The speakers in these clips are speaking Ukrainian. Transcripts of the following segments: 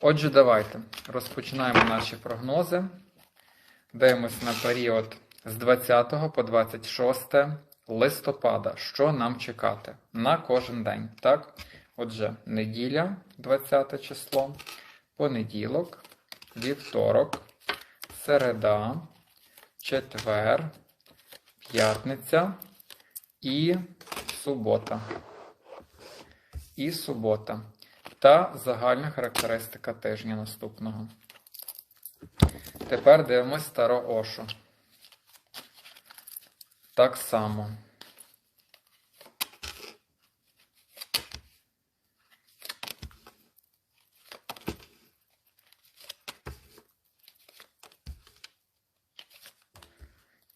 Отже, давайте розпочинаємо наші прогнози. Дивимось на період з 20 по 26 листопада. Що нам чекати на кожен день? Так? Отже, неділя, 20 число, понеділок, вівторок, середа, четвер, п'ятниця і субота. І субота. Та загальна характеристика тижня наступного. Тепер дивимось старо Ошу. Так само.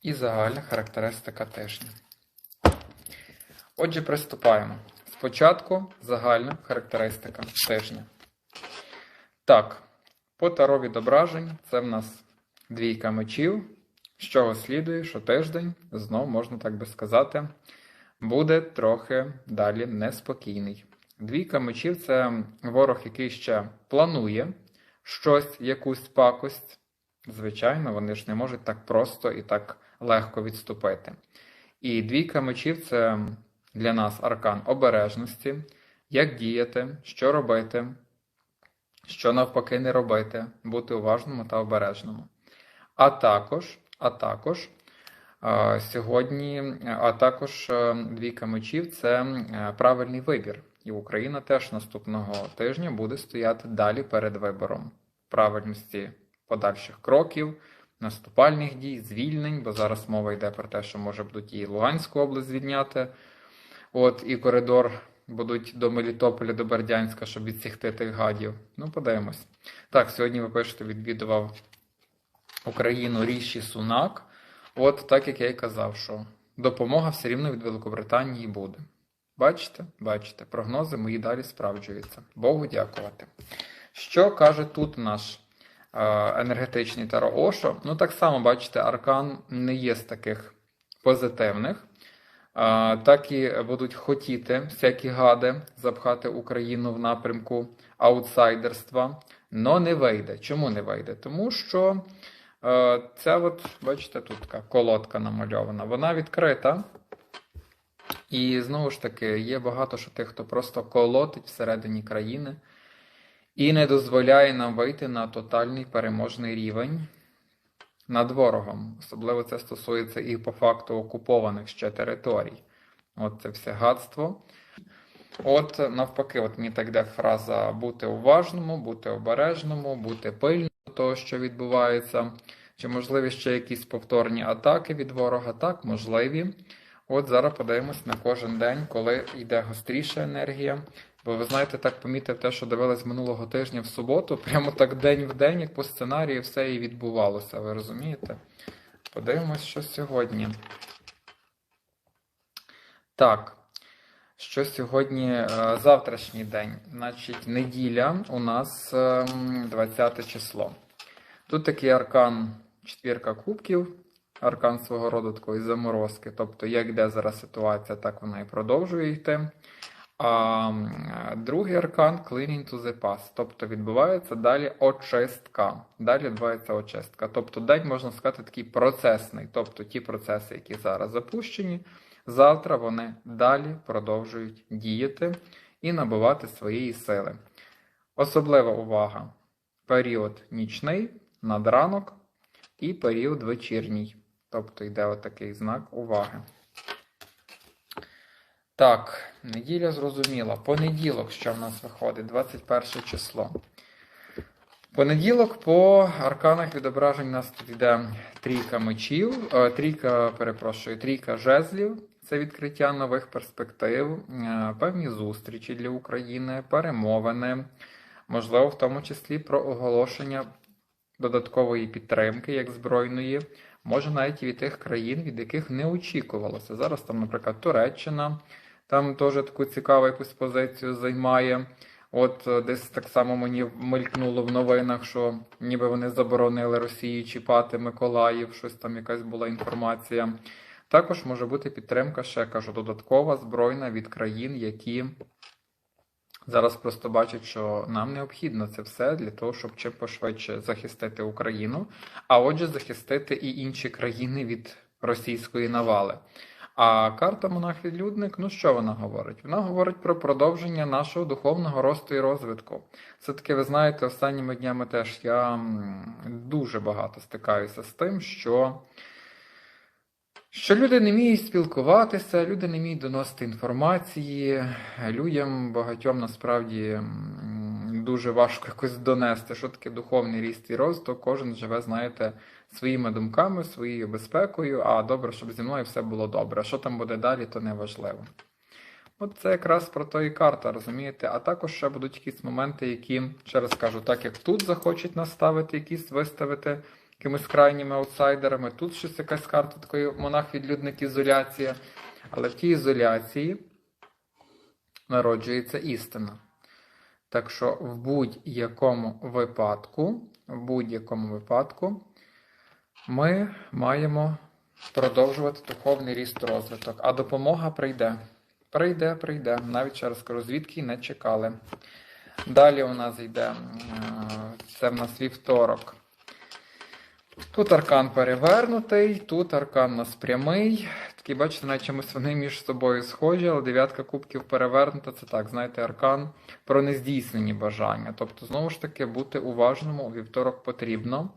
І загальна характеристика тижня. Отже, приступаємо. Спочатку загальна характеристика тижня. Так, по таро відображень це в нас двійка мечів, з чого слідує, що тиждень, знов можна так би сказати, буде трохи далі неспокійний. Двійка мечів це ворог, який ще планує щось, якусь пакость. Звичайно, вони ж не можуть так просто і так легко відступити. І двійка мечів це для нас аркан обережності, як діяти, що робити, що навпаки не робити, бути уважному та обережному. А також, а також е, сьогодні, а також е, двійка мечів це е, правильний вибір. І Україна теж наступного тижня буде стояти далі перед вибором правильності подальших кроків, наступальних дій, звільнень, бо зараз мова йде про те, що може будуть і Луганську область звільняти. От і коридор будуть до Мелітополя, до Бердянська, щоб відсігти тих гадів. Ну, подивимось. Так, сьогодні ви пишете, відвідував Україну Ріші Сунак. От так як я й казав, що допомога все рівно від Великобританії буде. Бачите? Бачите, прогнози мої далі справджуються. Богу дякувати. Що каже тут наш е, енергетичний Таро Ошо? Ну, так само, бачите, аркан не є з таких позитивних. Так і будуть хотіти всякі гади запхати Україну в напрямку аутсайдерства, но не вийде. Чому не вийде? Тому що е, ця, от, бачите, тут така колодка намальована, вона відкрита. І знову ж таки, є багато що тих, хто просто колотить всередині країни і не дозволяє нам вийти на тотальний переможний рівень над ворогом. Особливо це стосується і по факту окупованих ще територій. От це все гадство. От навпаки, от мені так йде фраза бути уважному, бути обережному, бути пильним до того, що відбувається. Чи можливі ще якісь повторні атаки від ворога? Так, можливі. От зараз подивимось на кожен день, коли йде гостріша енергія. Бо ви знаєте, так помітив те, що дивились минулого тижня в суботу, прямо так день в день, як по сценарію, все і відбувалося. Ви розумієте? Подивимось, що сьогодні. Так. Що сьогодні е, завтрашній день? Значить, неділя у нас е, 20 число. Тут такий аркан четвірка кубків, аркан свого роду такої заморозки. Тобто, як йде зараз ситуація, так вона і продовжує йти. А другий аркан cleaning to the past, тобто відбувається далі очистка. Далі відбувається очистка. Тобто день, можна сказати, такий процесний. Тобто ті процеси, які зараз запущені, завтра вони далі продовжують діяти і набувати своєї сили. Особлива увага. Період нічний, надранок і період вечірній. Тобто йде отакий знак уваги. Так, неділя зрозуміла. Понеділок, що в нас виходить, 21 число. Понеділок по арканах відображень у нас тут йде трійка мечів, е, трійка, перепрошую, трійка жезлів. Це відкриття нових перспектив, е, певні зустрічі для України, перемовини, можливо, в тому числі про оголошення додаткової підтримки, як збройної, може навіть і від тих країн, від яких не очікувалося. Зараз там, наприклад, Туреччина там теж таку цікаву якусь позицію займає. От е, десь так само мені мелькнуло в новинах, що ніби вони заборонили Росії чіпати Миколаїв, щось там якась була інформація. Також може бути підтримка, ще кажу, додаткова збройна від країн, які зараз просто бачать, що нам необхідно це все для того, щоб чим пошвидше захистити Україну, а отже, захистити і інші країни від російської навали. А карта монах-відлюдник, ну що вона говорить? Вона говорить про продовження нашого духовного росту і розвитку. Все-таки, ви знаєте, останніми днями теж я дуже багато стикаюся з тим, що, що люди не вміють спілкуватися, люди не вміють доносити інформації. Людям багатьом насправді дуже важко якось донести, що таке духовний ріст і розвиток. Кожен живе, знаєте, своїми думками, своєю безпекою, а добре, щоб зі мною все було добре. Що там буде далі, то не важливо. От це якраз про то і карта, розумієте? А також ще будуть якісь моменти, які, ще раз кажу, так як тут захочуть наставити, якісь виставити якимись крайніми аутсайдерами, тут щось якась карта такої монах-відлюдник ізоляція. Але в тій ізоляції народжується істина. Так що в будь-якому випадку, в будь-якому випадку, ми маємо продовжувати духовний ріст розвиток, а допомога прийде. Прийде, прийде. Навіть ще раз звідки не чекали. Далі у нас йде, е, це в нас вівторок. Тут аркан перевернутий, тут аркан у нас прямий. Такий, бачите, навіть чомусь вони між собою схожі, але дев'ятка кубків перевернута це так, знаєте, аркан про нездійснені бажання. Тобто, знову ж таки, бути уважним у вівторок потрібно.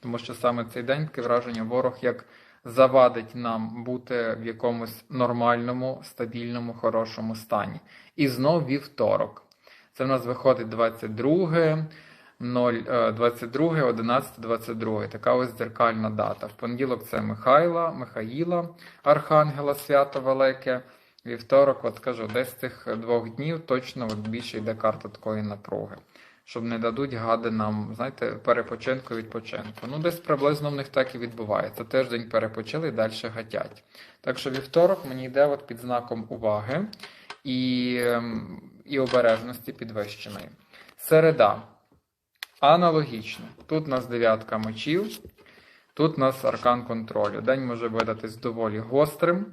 Тому що саме цей день таке враження ворог як завадить нам бути в якомусь нормальному, стабільному, хорошому стані. І знов вівторок. Це в нас виходить 22, 0, е, 22, 11, 22. Така ось дзеркальна дата. В понеділок це Михайла, Михаїла, Архангела, свято Велике. Вівторок, от кажу, десь з цих двох днів точно от більше йде карта такої напруги щоб не дадуть гади нам, знаєте, перепочинку відпочинку. Ну, десь приблизно в них так і відбувається. Тиждень перепочили і далі гатять. Так що вівторок мені йде от під знаком уваги і, ем, і обережності підвищеної. Середа. Аналогічно. Тут у нас дев'ятка мечів, тут у нас аркан контролю. День може видатись доволі гострим.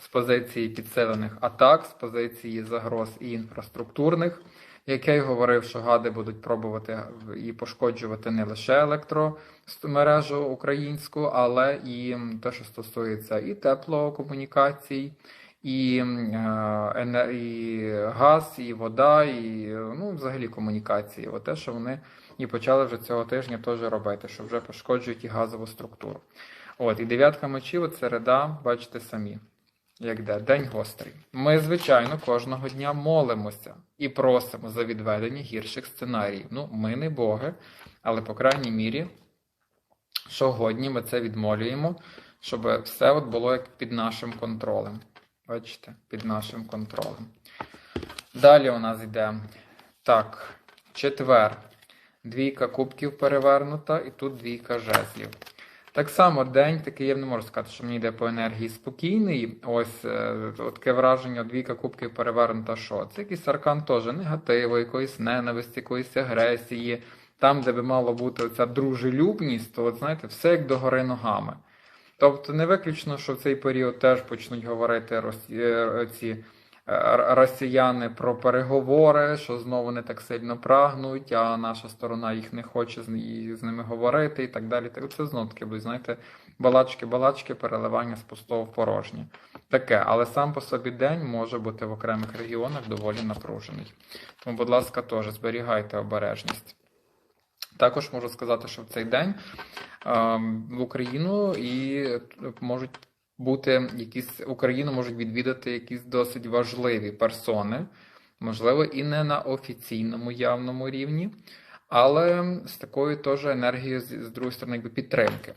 З позиції підсилених атак, з позиції загроз і інфраструктурних як я й говорив, що гади будуть пробувати і пошкоджувати не лише електромережу українську, але і те, що стосується і теплокомунікацій, і, е, і газ, і вода, і ну, взагалі комунікації. От те, що вони і почали вже цього тижня теж робити, що вже пошкоджують і газову структуру. От, і дев'ятка мечів, це середа, бачите самі. Як де? День гострий. Ми, звичайно, кожного дня молимося і просимо за відведення гірших сценаріїв. Ну, ми не боги, але, по крайній мірі, щогодні ми це відмолюємо, щоб все от було як під нашим контролем. Бачите, під нашим контролем. Далі у нас йде так, четвер. Двійка кубків перевернута, і тут двійка жезлів. Так само день такий, я не можу сказати, що мені йде по енергії спокійний. Ось е, таке враження, двійка кубків перевернута, що це якийсь аркан теж негативу, якоїсь ненависті, якоїсь агресії. Там, де би мало бути оця дружелюбність, то от знаєте, все як догори ногами. Тобто не виключно, що в цей період теж почнуть говорити е, ці росіяни про переговори, що знову не так сильно прагнуть, а наша сторона їх не хоче з, ними говорити і так далі. Це знов таки будуть, знаєте, балачки-балачки, переливання з пустого в порожнє. Таке, але сам по собі день може бути в окремих регіонах доволі напружений. Тому, будь ласка, теж зберігайте обережність. Також можу сказати, що в цей день е, в Україну і можуть бути якісь Україну можуть відвідати якісь досить важливі персони, можливо, і не на офіційному явному рівні, але з такою теж енергією з, другої сторони підтримки.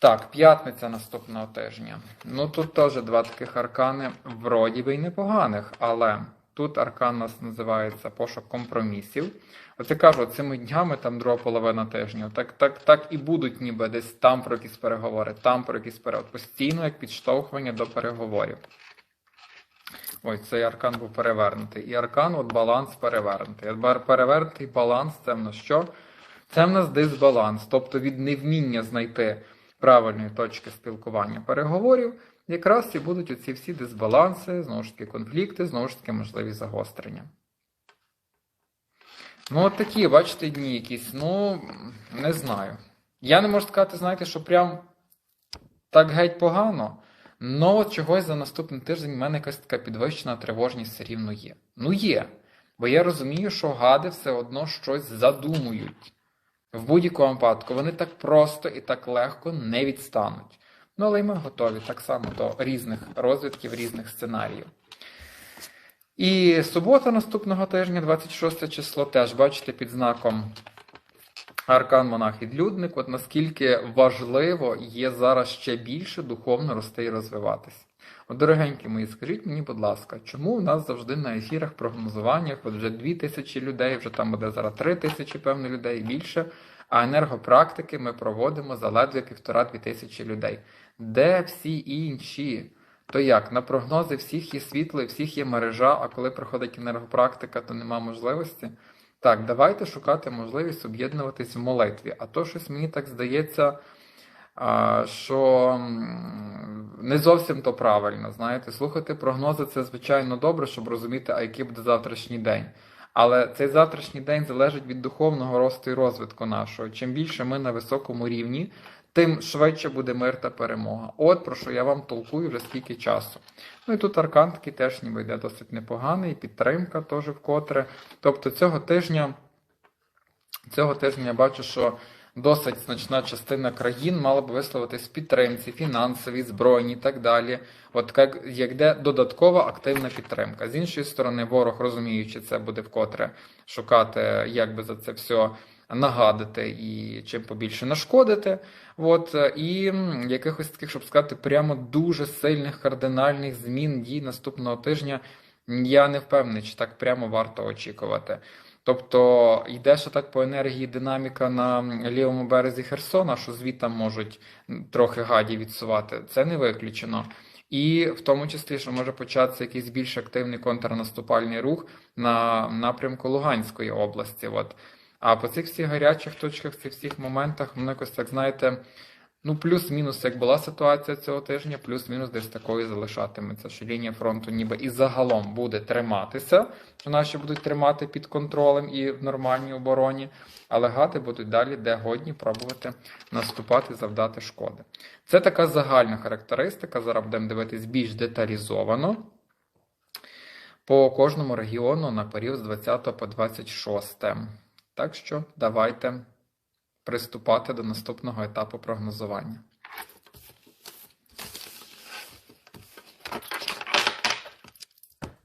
Так, п'ятниця наступного тижня. Ну тут теж два таких аркани, вроді би й непоганих, але. Тут аркан у нас називається пошук компромісів. От я кажу, цими днями, там друга половина тижня, так так, так і будуть ніби десь там про якісь переговори, там про якісь переговори. Постійно як підштовхування до переговорів. Ось цей аркан був перевернутий. І аркан, от баланс перевернутий. Перевернутий баланс це в нас що? Це в нас дисбаланс, тобто від невміння знайти правильної точки спілкування переговорів якраз і будуть оці всі дисбаланси, знову ж таки, конфлікти, знову ж таки, можливі загострення. Ну, от такі, бачите, дні якісь, ну, не знаю. Я не можу сказати, знаєте, що прям так геть погано. Ну, от чогось за наступний тиждень в мене якась така підвищена тривожність все рівно є. Ну, є. Бо я розумію, що гади все одно щось задумують. В будь-якому випадку вони так просто і так легко не відстануть. Ну, але й ми готові так само до різних розвідків, різних сценаріїв. І субота наступного тижня, 26 число, теж бачите під знаком Аркан Монах Відлюдник, от наскільки важливо є зараз ще більше духовно рости і розвиватися. От, дорогенькі мої, скажіть мені, будь ласка, чому у нас завжди на ефірах, прогнозуваннях, от вже дві тисячі людей, вже там буде зараз три тисячі, певно, людей і більше, а енергопрактики ми проводимо за ледве півтора-дві тисячі людей. Де всі інші? То як? На прогнози всіх є світло, всіх є мережа, а коли приходить енергопрактика, то нема можливості. Так, давайте шукати можливість об'єднуватись в молитві. А то щось мені так здається, що не зовсім то правильно. Знаєте, слухати прогнози це звичайно добре, щоб розуміти, а який буде завтрашній день. Але цей завтрашній день залежить від духовного росту і розвитку нашого. Чим більше ми на високому рівні, тим швидше буде мир та перемога. От про що я вам толкую вже скільки часу. Ну і тут аркан такий теж ніби йде досить непоганий, підтримка теж вкотре. Тобто цього тижня, цього тижня я бачу, що досить значна частина країн мала б висловитись підтримці, фінансовій, збройній і так далі. От як де додаткова активна підтримка. З іншої сторони, ворог, розуміючи це, буде вкотре шукати, як би за це все нагадати і чим побільше нашкодити. От, і якихось таких, щоб сказати, прямо дуже сильних кардинальних змін дій наступного тижня я не впевнений, чи так прямо варто очікувати. Тобто йде ще так по енергії динаміка на лівому березі Херсона, що звідти можуть трохи гаді відсувати. Це не виключено. І в тому числі, що може початися якийсь більш активний контрнаступальний рух на напрямку Луганської області. От. А по цих всіх гарячих точках, цих всіх моментах, воно якось так, знаєте, ну, плюс-мінус, як була ситуація цього тижня, плюс-мінус десь такою залишатиметься, що лінія фронту ніби і загалом буде триматися, що наші будуть тримати під контролем і в нормальній обороні, але гати будуть далі, де годні, пробувати наступати, завдати шкоди. Це така загальна характеристика. Зараз будемо дивитись більш деталізовано по кожному регіону на період з 20 по 26. Так що давайте приступати до наступного етапу прогнозування.